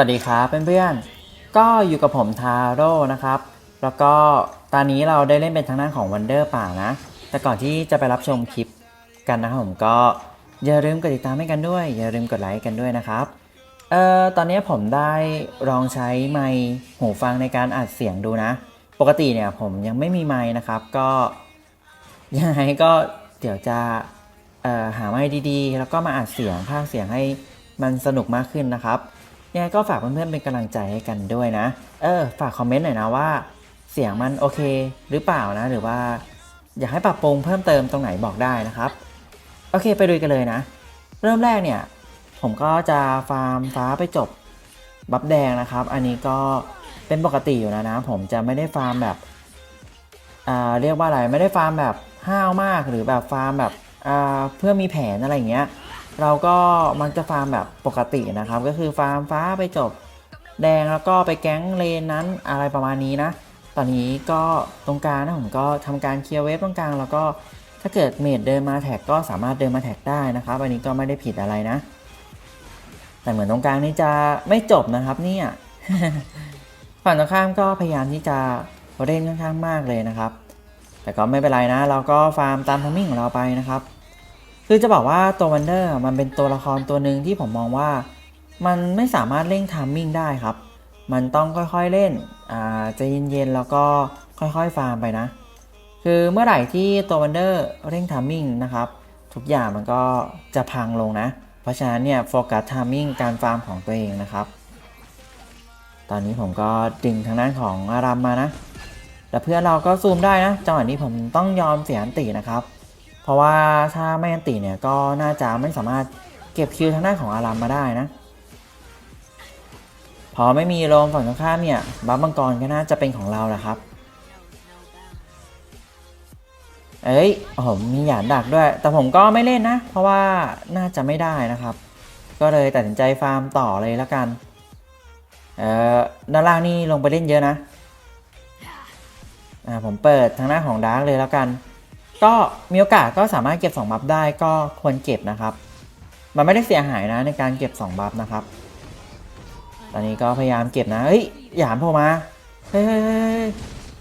สวัสดีครับเพื่อนๆ ก็อยู่กับผมทาโร่นะครับ แล้วก็ตอนนี้เราได้เล่นเป็นทางด้านของวันเดอร์ป่านะ แต่ก่อนที่จะไปรับชมคลิปกันนะครับผมก็อย่าลืมกดติดตามให้กันด้วย อย่าลืมกดไลค์กันด้วยนะครับ เอ่อตอนนี้ผมได้ลองใช้ไมค์หูฟังในการอัดเสียงดูนะ ปกติเนี่ยผมยังไม่มีไมค์นะครับ ก็ยังไงก็เดี๋ยวจะเอ่อหาไมค์ดีๆ แล้วก็มาอัดเสียงภาคเสียงให้มันสนุกมากขึ้นนะครับ ยังไงก็ฝากเพื่อนๆเป็นกำลังใจให้กันด้วยนะ เออ ฝากคอมเมนต์หน่อยนะว่า เสียงมันโอเคหรือเปล่านะ หรือว่า อยากให้ปรับปรุงเพิ่มเติมตรงไหนบอกได้นะครับ โอเคไปดูกันเลยนะ เริ่มแรกเนี่ย ผมก็จะฟาร์มฟ้าไปจบบัฟแดงนะครับ อันนี้ก็เป็นปกติอยู่แล้วนะ ผมจะไม่ได้ฟาร์มแบบอ่าเรียกว่าอะไรไม่ได้ฟาร์มแบบห้าวมากหรือแบบฟาร์มแบบอ่าเพื่อมีแผนอะไรอย่างเงี้ย เราก็มักจะฟาร์มแบบปกตินะครับ ก็คือฟาร์มฟ้าไปจบแดงแล้วก็ไปแก๊งเลนนั้นอะไรประมาณนี้นะ ตอนนี้ก็ตรงกลางนะผมก็ทำการเคลียร์เวฟตรงกลางแล้วก็ถ้าเกิดเมดเดินมาแท็กก็สามารถเดินมาแท็กได้นะครับอันนี้ก็ไม่ได้ผิดอะไรนะ แต่เหมือนตรงกลางนี่จะไม่จบนะครับเนี่ยฝั่งตรงข้ามก็พยายามที่จะเล่นค่อนข้างมากเลยนะครับ แต่ก็ไม่เป็นไรนะ เราก็ฟาร์มตามทัมมิ่งของเราไปนะครับ คือจะบอกว่าตัววันเดอร์มันเป็นตัวละครตัวหนึ่งที่ผมมองว่า มันไม่สามารถเร่งทัมมิ่งได้ครับ มันต้องค่อยๆเล่นอ่าจะเย็นๆแล้วก็ค่อยๆฟาร์มไปนะ คือเมื่อไหร่ที่ตัววันเดอร์เร่งทัมมิ่งนะครับทุกอย่างมันก็จะพังลงนะ เพราะฉะนั้นเนี่ยโฟกัสทัมมิ่งการฟาร์มของตัวเองนะครับ ตอนนี้ผมก็ดึงทางด้านของอารามมานะ แต่เพื่อนเราก็ซูมได้นะจังหวะนี้ผมต้องยอมเสียอันตินะครับ ราะว่าถ้าไม่อันติเนี่ยก็น่าจะไม่สามารถเก็บคิวทางด้านของอารามมาได้นะ พอไม่มีโรมฝั่งตรงข้ามเนี่ยบัฟมังกรก็น่าจะเป็นของเราแหละครับ เอ้ยผมมีหยาดดักด้วย แต่ผมก็ไม่เล่นนะ เพราะว่าน่าจะไม่ได้นะครับ ก็เลยตัดสินใจฟาร์มต่อเลยแล้วกัน เอ่อด้านล่างนี่ลงไปเล่นเยอะนะ อ่าผมเปิดทางหน้าของดาร์กเลยแล้วกัน ก็มีโอกาสก็สามารถเก็บ2บัฟได้ก็ควรเก็บนะครับ มันไม่ได้เสียหายนะในการเก็บ2บัฟนะครับ ตอนนี้ก็พยายามเก็บนะเฮ้ยหยามโผล่มาเฮ้ยเฮ้ยเฮ้ย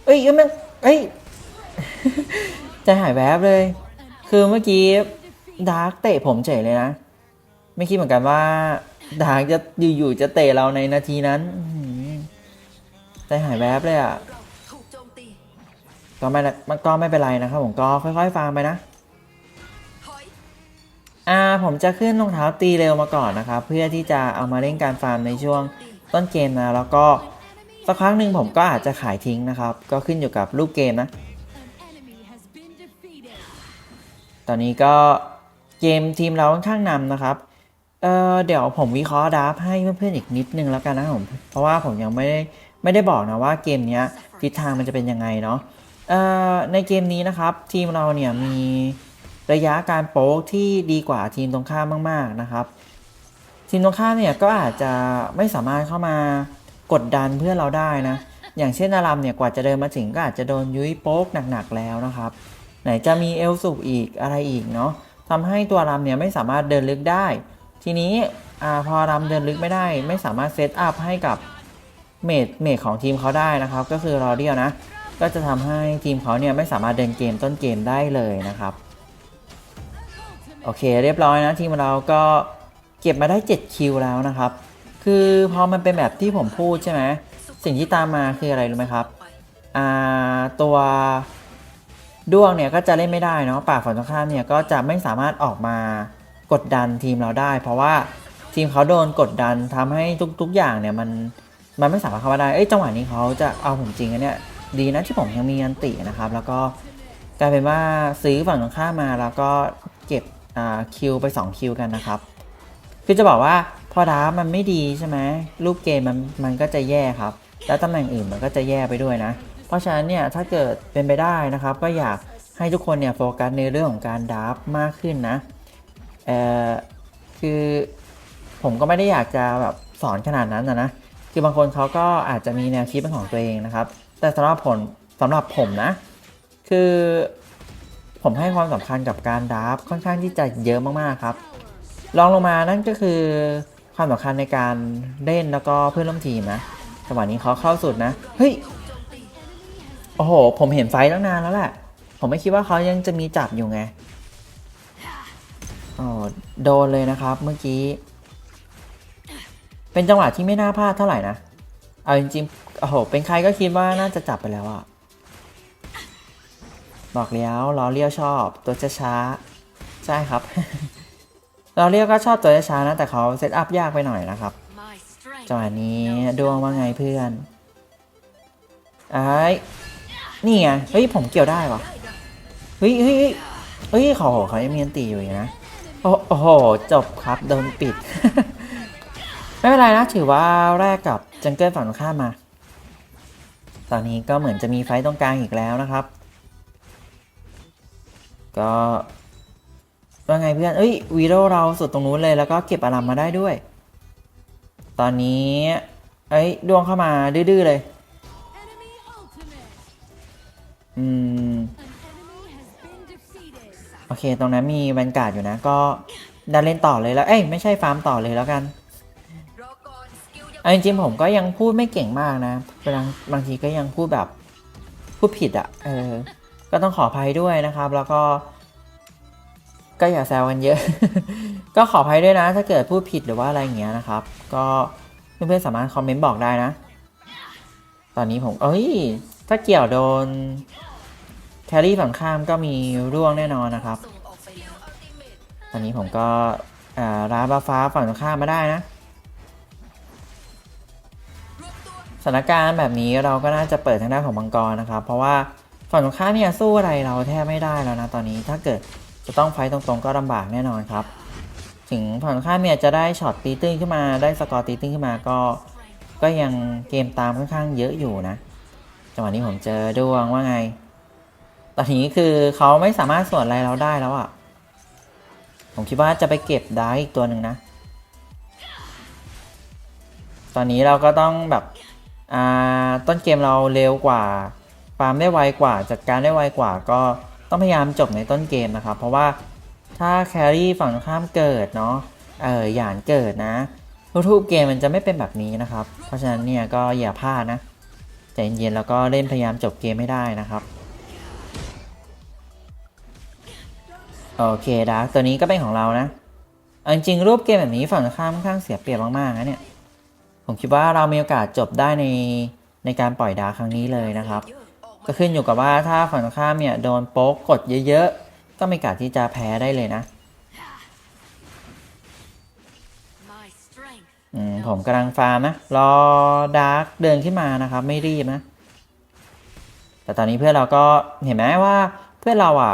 เฮ้ยเอ้ยมันเฮ้ยใจหายแวบเลย คือเมื่อกี้ดาร์กเตะผมเฉยเลยนะ ไม่คิดเหมือนกันว่าดาร์กจะอยู่ๆจะเตะเราในนาทีนั้นอื้อหือใจหายแวบเลยอะ ก็ไม่มันก็ไม่เป็นไรนะครับผมก็ค่อยๆฟาร์มไปนะถอยอ่าผมจะขึ้นรองเท้าตีเร็วมาก่อนนะครับ เพื่อที่จะเอามาเล่นการฟาร์มในช่วงต้นเกมนะแล้วก็สักครั้งหนึ่งผมก็อาจจะขายทิ้งนะครับ ก็ขึ้นอยู่กับรูปเกมนะ enemy has been defeated. ตอนนี้ก็เกมทีมเราค่อนข้างนำนะครับเออเดี๋ยวผมวิเคราะห์ดราฟให้เพื่อนๆอีกนิดนึงแล้วกันนะครับผมเพราะว่าผมยังไม่ได้ไม่ได้บอกนะว่าเกมเนี้ยทิศทางมันจะเป็นยังไงเนาะเอ่อ ในเกมนี้นะครับ ทีมเราเนี่ยมีระยะการโป๊กที่ดีกว่าทีมตรงข้ามมาก ๆนะครับ ทีมตรงข้ามเนี่ยก็อาจจะไม่สามารถเข้ามากดดันเพื่อนเราได้นะ อย่างเช่นอารัมเนี่ยกว่าจะเดินมาถึงก็อาจจะโดนยุ้ยโป๊กหนักๆแล้วนะครับ ไหนจะมีเอลสุกอีกอะไรอีกเนาะทำให้ตัวอารัมเนี่ยไม่สามารถเดินลึกได้ ทีนี้อพออารัมเดินลึกไม่ได้ ไม่สามารถเซตอัพให้กับเมดเมดของทีมเขาได้นะครับ ก็คือรอเดียวนะ ก็จะทำให้ทีมเขาเนี่ยไม่สามารถเดินเกมต้นเกมได้เลยนะครับ โอเคเรียบร้อยนะทีมเราก็เก็บมาได้ 7 คิวแล้วนะครับ คือพอมันเป็นแบบที่ผมพูดใช่ไหมสิ่งที่ตามมาคืออะไรรู้ไหมครับตัวด้วงเนี่ยก็จะเล่นไม่ได้เนาะป่าฝั่งตรงข้ามเนี่ยก็จะไม่สามารถออกมากดดันทีมเราได้ เพราะว่าทีมเขาโดนกดดันทำให้ทุก ๆ อย่างเนี่ยมันมันไม่สามารถเข้ามาได้ เอ้ยจังหวะนี้เขาจะเอาผมจริงอันเนี่ย ดีนะที่ผมยังมีอันตินะครับ แล้วก็กลายเป็นว่าซื้อฝั่งตรงข้ามมาแล้วก็เก็บคิวไป 2 คิวกันนะครับ คือจะบอกว่าพอดาฟมันไม่ดีใช่ไหมรูปเกมมันมันก็จะแย่ครับ แล้วตำแหน่งอื่นมันก็จะแย่ไปด้วยนะ เพราะฉะนั้นเนี่ยถ้าเกิดเป็นไปได้นะครับ ก็อยากให้ทุกคนเนี่ยโฟกัสในเรื่องของการดราฟมากขึ้นนะเอ่อคือผมก็ไม่ได้อยากจะแบบสอนขนาดนั้นนะนะ คือบางคนเขาก็อาจจะมีแนวคิดเป็นของตัวเองนะครับ แต่สำหรับผมสำหรับผมนะ คือผมให้ความสำคัญกับการดราฟค่อนข้างที่จะเยอะมากๆครับรองลงมานั่นก็คือความสำคัญในการเล่นแล้วก็เพื่อนร่วมทีมนะจังหวะนี้เขาเข้าสุดนะ เฮ้ย โอ้โห ผมเห็นไฟตั้งนานแล้วแหละ ผมไม่คิดว่าเขายังจะมีจับอยู่ไงอ๋อโดนเลยนะครับเมื่อกี้ เป็นจังหวะที่ไม่น่าพลาดเท่าไหร่นะ เอาจริงๆ โอ้โห เป็นใครก็คิดว่าน่าจะจับไปแล้วอะบอกแล้วล้อเลี้ยวชอบตัวช้าๆใช่ครับล้อเลี้ยวก็ชอบตัวช้านะ แต่เขาเซตอัพยากไปหน่อยนะครับจังหวะนี้ดวงว่าไงเพื่อนไอ้นี่ไง เฮ้ย ผมเกี่ยวได้วะเฮ้ยเฮ้ยเฮ้ยเฮ้ยเขาเขายังมีอันตีอยู่อีกนะ โอ้โห จบครับ โดนปิด ไม่เป็นไรนะ ถือว่าแรกกับจังเกิลฝั่งตรงข้ามมา ตอนนี้ก็เหมือนจะมีไฟต์ตรงกลางอีกแล้วนะครับ ก็ว่าไงเพื่อน เอ้ยวีโรเราสุดตรงนู้นเลยแล้วก็เก็บอารัมมาได้ด้วย ตอนนี้ เอ้ยดวงเข้ามาดื้อๆเลย อืม โอเค ตรงนั้นมีแวนการ์ดอยู่นะ ก็ดันเล่นต่อเลยแล้ว เอ้ยไม่ใช่ฟาร์มต่อเลยแล้วกัน อนสกิลยังเอาจริงผมก็ยังพูดไม่เก่งมากนะบางบางทีก็ยังพูดแบบพูดผิดอะ่ะ เออ ก็ต้องขออภัยด้วยนะครับ แล้วก็ ก็อย่าแซวกันเยอะ ก็ขออภัยด้วยนะ ถ้าเกิดพูดผิดหรือว่าอะไรอย่างเงี้ยนะครับ ก็เพื่อนๆสามารถคอมเมนต์บอกได้นะ ตอนนี้ผม เอ้ย ถ้าเกี่ยวโดนแครี่ฝั่งข้ามก็มีร่วงแน่นอนนะครับ ตอนนี้ผมก็ร้านบาฟ้าฝั่งตรงข้ามมาได้นะ ถานการณ์แบบนี้เราก็น่าจะเปิดทางด้านของมังกรนะครับ เพราะว่าฝั่งตรงข้ามเนี่ยสู้อะไรเราแทบไม่ได้แล้วนะตอนนี้ถ้าเกิดจะต้องไฟต์ตรงๆก็ลำบากแน่นอนครับ ถึงฝั่งตรงข้ามเนี่ยจะได้ช็อตตีตื้นขึ้นมาได้สกอร์ตีตื้นขึ้นมาก็ ก็ยังเกมตามค่อนข้างเยอะอยู่นะจังหวะนี้ผมเจอดวงว่าไง ตอนนี้คือเขาไม่สามารถสวนอะไรเราได้แล้วอะ่ะผมคิดว่าจะไปเก็บด้อีกตัวหนึ่งนะ ตอนนี้เราก็ต้องแบบ ต้นเกมเราเร็วกว่าฟาร์มได้ไวกว่าจัดการได้ไวกว่า ก็ต้องพยายามจบในต้นเกมนะครับ เพราะว่าถ้าแครี่ฝั่งข้ามเกิดเนาะเออหยานเกิดนะทุกๆเกมมันจะไม่เป็นแบบนี้นะครับ เพราะฉะนั้นเนี่ยก็อย่าพลาดนะใจเย็นๆแล้วก็เล่นพยายามจบเกมไม่ได้นะครับโอเคดาร์กตัวนี้ก็เป็นของเรานะจริงๆรูปเกมแบบนี้ฝั่งข้ามค่อนข้างเสียเปรียบมากๆนะเนี่ย ผมคิดว่าเรามีโอกาสจบได้ในในการปล่อยดาร์กครั้งนี้เลยนะครับเยอะออกมาก็ขึ้นอยู่กับว่าถ้าฝั่งตรงข้ามเนี่ยโดนโป๊กกดเยอะๆ ก็มีโอกาสที่จะแพ้ได้เลยนะ My strength อืมผมกำลังฟาร์มนะ รอดาร์กเดินขึ้นมานะครับ ไม่รีบนะ แต่ตอนนี้เพื่อนเราก็เห็นไหมว่าเพื่อนเราอะ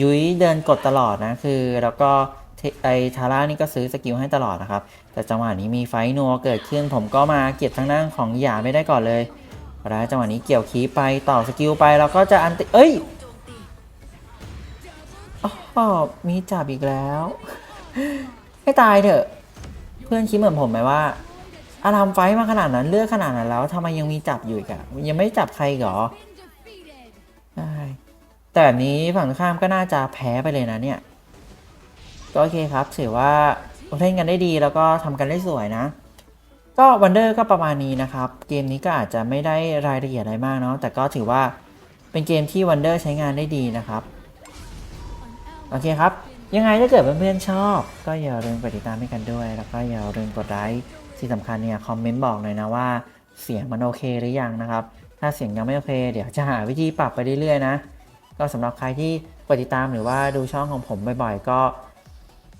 ยุ้ยเดินกดตลอดนะ คือแล้วก็เท ไอทาร่านี่ก็ซื้อสกิลให้ตลอดนะครับ แต่จังหวะนี้มีไฟนัวเกิดขึ้น ผมก็มาเก็บทางด้านของหยาไม่ได้ก่อนเลยแล้วจังหวะนี้เกี่ยวคีไปต่อสกิลไปเราก็จะอันติเอ้ยอ๋อมีจับอีกแล้วให้ตายเถอะ เพื่อนคิดเหมือนผมไหมว่าอารามไฟมาขนาดนั้นเลือกขนาดนั้นแล้วทำไมยังมีจับอยู่อีกอะยังไม่จับใครเหรอแต่แบบนี้ฝั่งข้ามก็น่าจะแพ้ไปเลยนะเนี่ย ก็โอเคครับ ถือว่าเล่นกันได้ดีแล้วก็ทำกันได้สวยนะ ก็วันเดอร์ก็ประมาณนี้นะครับ เกมนี้ก็อาจจะไม่ได้รายละเอียดอะไรมากเนาะแต่ก็ถือว่าเป็นเกมที่วันเดอร์ใช้งานได้ดีนะครับ โอเคครับ ยังไงถ้าเกิดเพื่อนๆชอบ ก็อย่าลืมกดติดตามให้กันด้วย แล้วก็อย่าลืมกดไลค์ที่สำคัญเนี่ยคอมเมนต์บอกหน่อยนะว่าเสียงมันโอเคหรือยังนะครับ ถ้าเสียงยังไม่โอเค เดี๋ยวจะหาวิธีปรับไปเรื่อยๆนะ ก็สำหรับใครที่กดติดตามหรือว่าดูช่องของผมบ่อยๆ ก็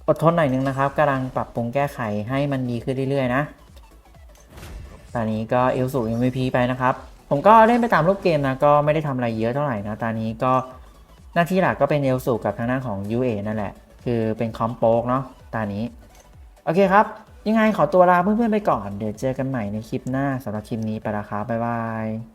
อดทนหน่อยนึงนะครับกำลังปรับปรุงแก้ไขให้มันดีขึ้นเรื่อยๆ นะ ตอนนี้ก็เอลสู MVP ไปนะครับ ผมก็เล่นไปตามรูปเกมนะ ก็ไม่ได้ทำอะไรเยอะเท่าไหร่นะ ตอนนี้ก็หน้าที่หลักก็เป็นเอลสูกับทางด้านของ UA นั่นแหละ คือเป็นคอมโปกเนาะ ตอนนี้ โอเคครับ ยังไงขอตัวลาเพื่อนๆไปก่อน เดี๋ยวเจอกันใหม่ในคลิปหน้าสำหรับคลิปนี้ไปละครับบ๊ายบาย